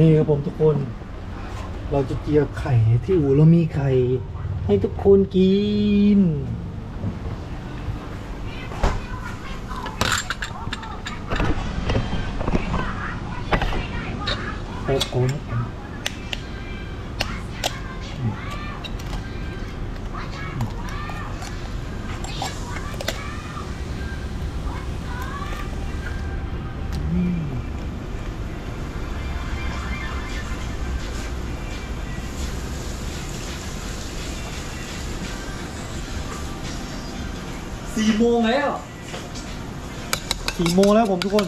นี่ครับผมทุกคน เราจะเจียไข่ที่อู่เรามีไข่ ให้ทุกคนกิน โอ้โห สี่โมงแล้วสี่โมงแล้วผมทุกคน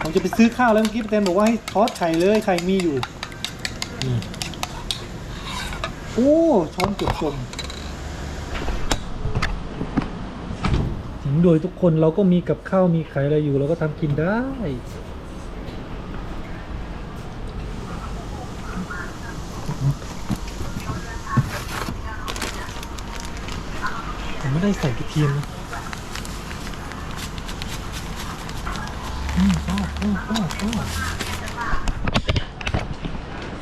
ผมจะไปซื้อข้าวแล้วเมื่อกี้ป้าแตนบอกว่าให้ทอดไข่เลยไข่มีอยู่นี่โอ้ช้อนเกือบจมถึงโดยทุกคนเราก็มีกับข้าวมีไข่อะไรอยู่เราก็ทำกินได้ ไม่ได้ใส่กระเทียมนะอืมอ้ออ้ออ้ออ้อ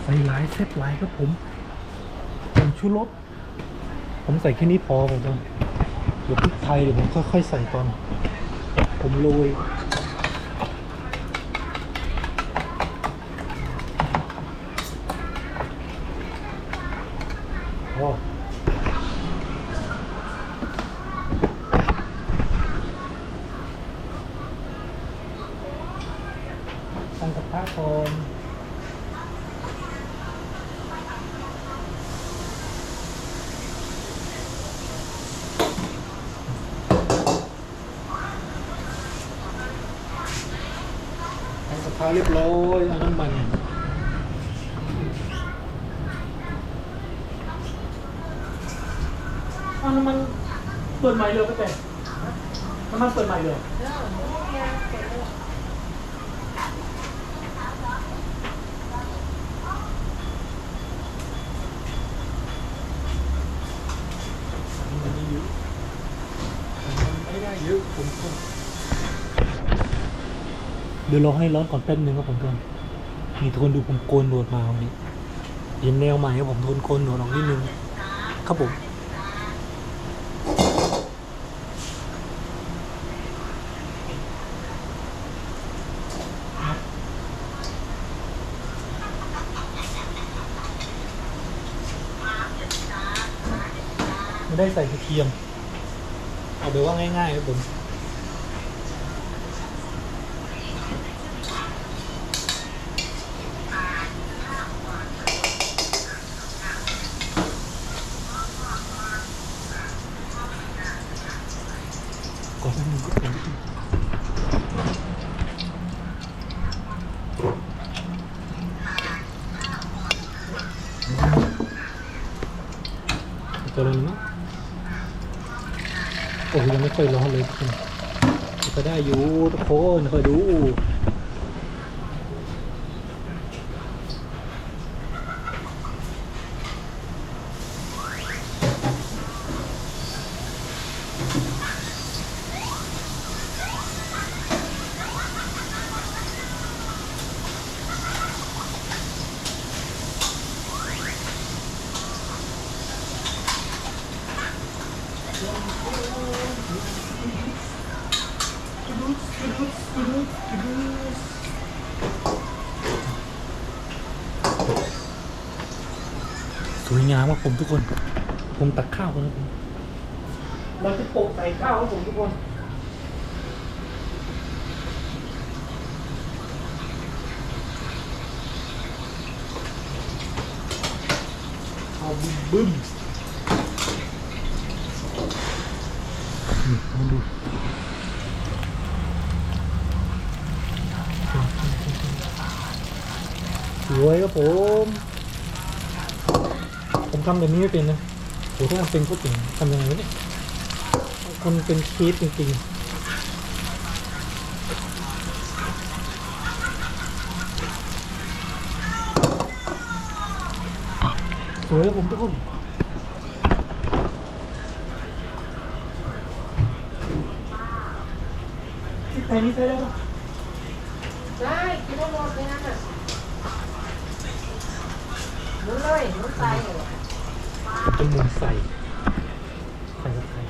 ใส่หลายเซตหลายครับผมผมชูรสผมใส่แค่นี้พอผมจะเดี๋ยวพริกไทยเดี๋ยวผมค่อยๆใส่ตอน ผมโรยอ๋อ ตั้งกระทะก่อนตั้งกระทะเรียบร้อยเอาน้ำมันเอาน้ำมันเปิดใหม่เลยก็แต่น้ำมันเปิดใหม่เลยมันไม่เยอะมันไม่ได้ เยอะผมก็เดี๋ยวเรอให้ร้อนก่อนแป๊บนึงครับผมทุกคนนี่ทุกคนดูผมโกนหนวดมาวันนี้เห็นแนวใหม่ครับผมทุนโกนหนวดออกนิดนึงครับผมไม่ได้ใส่กระเทียม เอาไปว่าง่ายๆครับผม ก่อนหนึ่งก็เป็นตัวอะไรมั้ง โอ้ยยังไม่ค่อยร้อนเลยทุกคนก็ได้อยู่ทุกคนคอยดูามครับผมทุกคน ผมตักข้าวกันนะผมเราจะปกใส่ข้าวครับผมทุกคนเอาบึ้มบึ้มนี่ลองดูสวยครับผม ผม ทำแบบนี้ไม่เป็นนะโหถ้าทำเป็นก็เก่งทำยังไงวะเนี่ยคนเป็นเชฟจริงๆสวยครับผมทุกคนที่ไทยนี่ใช้ได้ปะได้คิดว่าหมดเลยนะหมุนเลยหมุนใส่ จะหมุนใส่ใส่กับไข่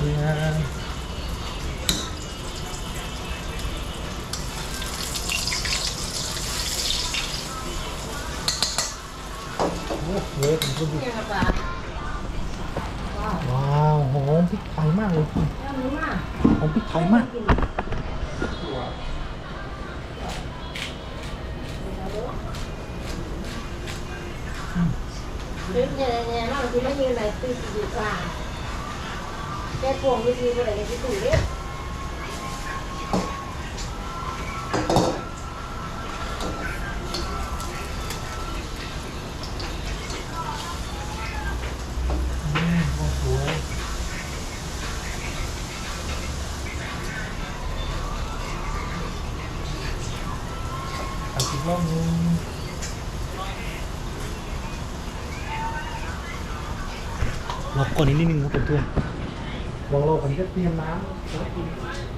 เนี่ยโอ้โหผมก็ดูเนี่ยครับป้าว้าวว้าวหอมพริกไทยมากเลยคุ ของพริกไทยมากดึงเนี่ยเนี่ยเราที่ไม่ยืนไหนตื่นอยู่กลาแก้ปวงวิธีอะไรกันที่ตู่เนี่ย อืมโอ้โหเอาอีกรอบนึง รอก่อนนิดนึงครับผมทุกลองรอผมจะเตรียมน้ำ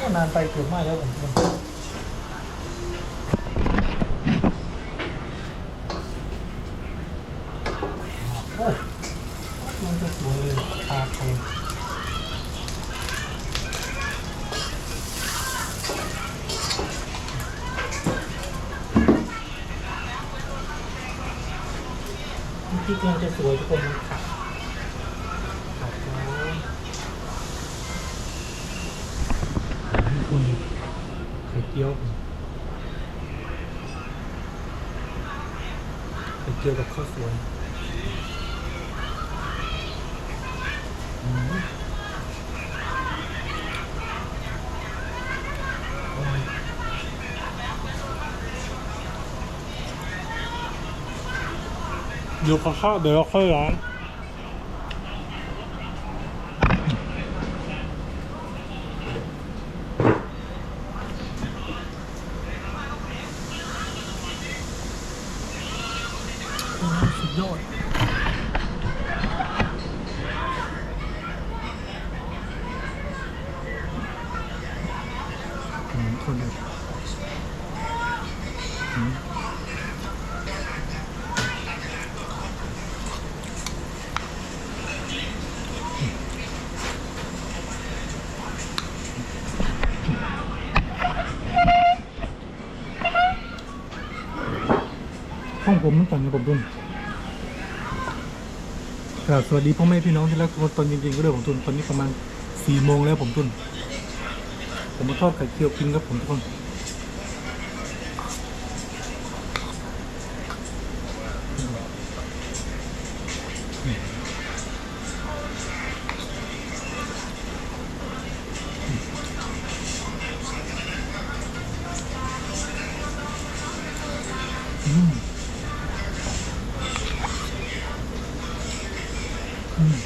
แล้วกินนานไปเกือบมากแล้วผมทุกคนโอ้ยมันจะสวยเลยตาใครที่กำลังจะสวยทุกคนมันขัดขัดแล้วทุกคนไข่เจียวไข่ เกี่ยวกับข้าวสวยอยู่ข้าวเดี๋ยวเราค่อยร้าน คนเดียห้องผมมันต่างกับผมดุนสวัสดีพ่อแม่พี่น้องที่รักทุกคนตอนเย็นๆก็เลยผมทุนตอนนี้ประมาณสี่โมงแล้วผมทุน ผมมาทอดไข่เจียวกินครับผมทุกคนอืมอืม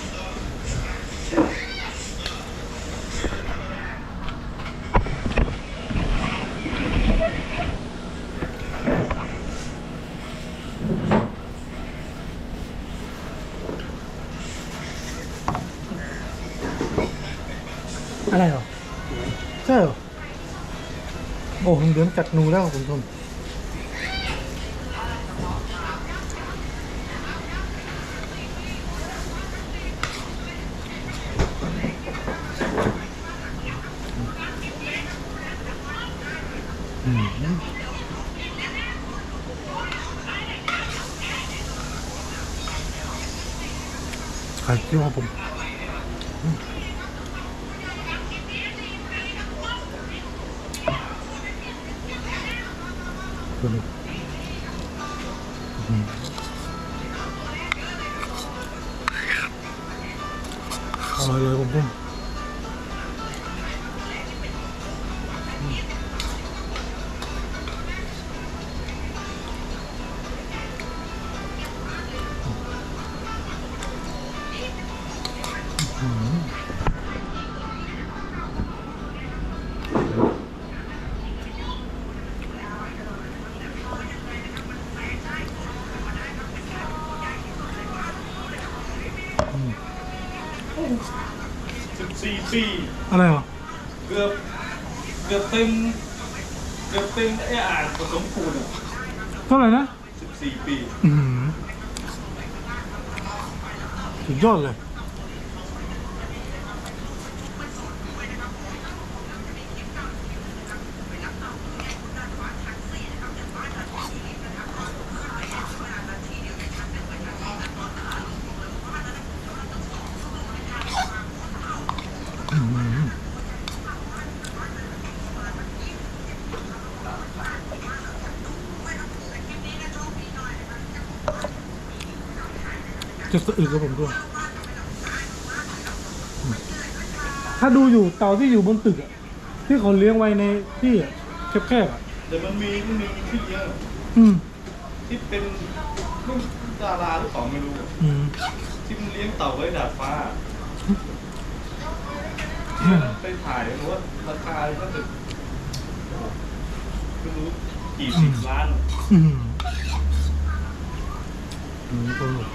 อะไรเหรอใช่เหรอ โอ้ผมเดือนจัดนูแล้วคุณผู้ชมอืมไข่เจียวครับผม 거는 음. 아 이거 뭐 음. 음. อะไรเหรอเกือบเกือบเต็มเกือบเต็มไอ้อ่านผสมคูณอะเท่าไหร่นะ สิบสี่ปี อืมสุดยอดเลย จะสะอึกกับผมด้วยอืมถ้าดูอยู่เต่าที่อยู่บนตึกอะที่เขาเลี้ยงไว้ในที่อะแคบๆอะแต่มันมีมันมีที่เยอะอืม ที่เป็นรุ่นดาราหรือเปล่าไม่รู้อะอืม ที่มันเลี้ยงเต่าไว้ดาดฟ้าที่มันไปถ่ายรู้ว่าราคาก็จะไม่รู้กี่สิบล้าน อืมอืมตลก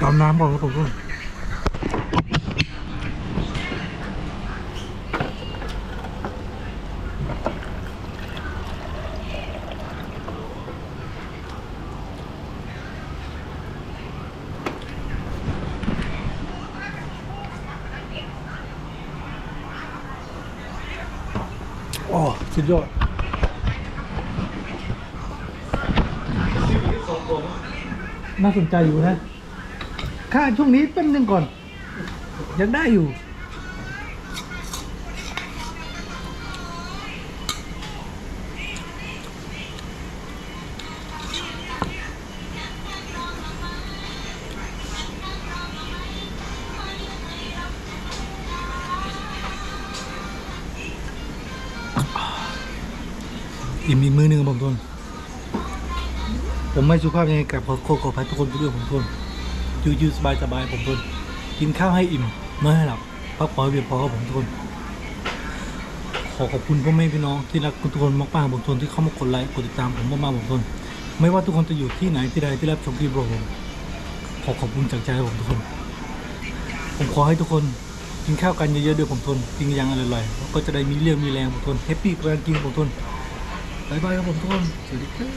ดำน้ำก่อนครับผมโอ้สุดยอดน่าสนใจอยู่นะ ค่าช่วงนี้เป็นหนึ่งก่อน ยังได้อยู่ อิ่มอีกมือหนึ่งครับผมทุนผมไม่สุภาพยังไงกับขอขอขอภัยทุกคนทุกเรื่องผมทุน ยู่อสบายสบายผมทุนกินข้าวให้อิ่มนอนให้หลับพักผ่อนให้เพียงพอครับผมทุนขอขอบคุณพ่อแม่พี่น้องที่รักทุกคนมากๆผมทุนที่เข้ามากดไลค์กดติดตามผมมากๆผมทุนไม่ว่าทุกคนจะอยู่ที่ไหนที่ใดที่รับชมคลิปผมขอขอบคุณจากใจผมทุกคน ผมขอให้ทุกคนกินข้าวกันเยอะๆด้วยผมทนกินอย่างอร่อยๆก็จะได้มีเรื่องมีแรงผมทนแฮปปี้กับการกินผมทนบายบายครับผมทุกคนสวัสดีครับ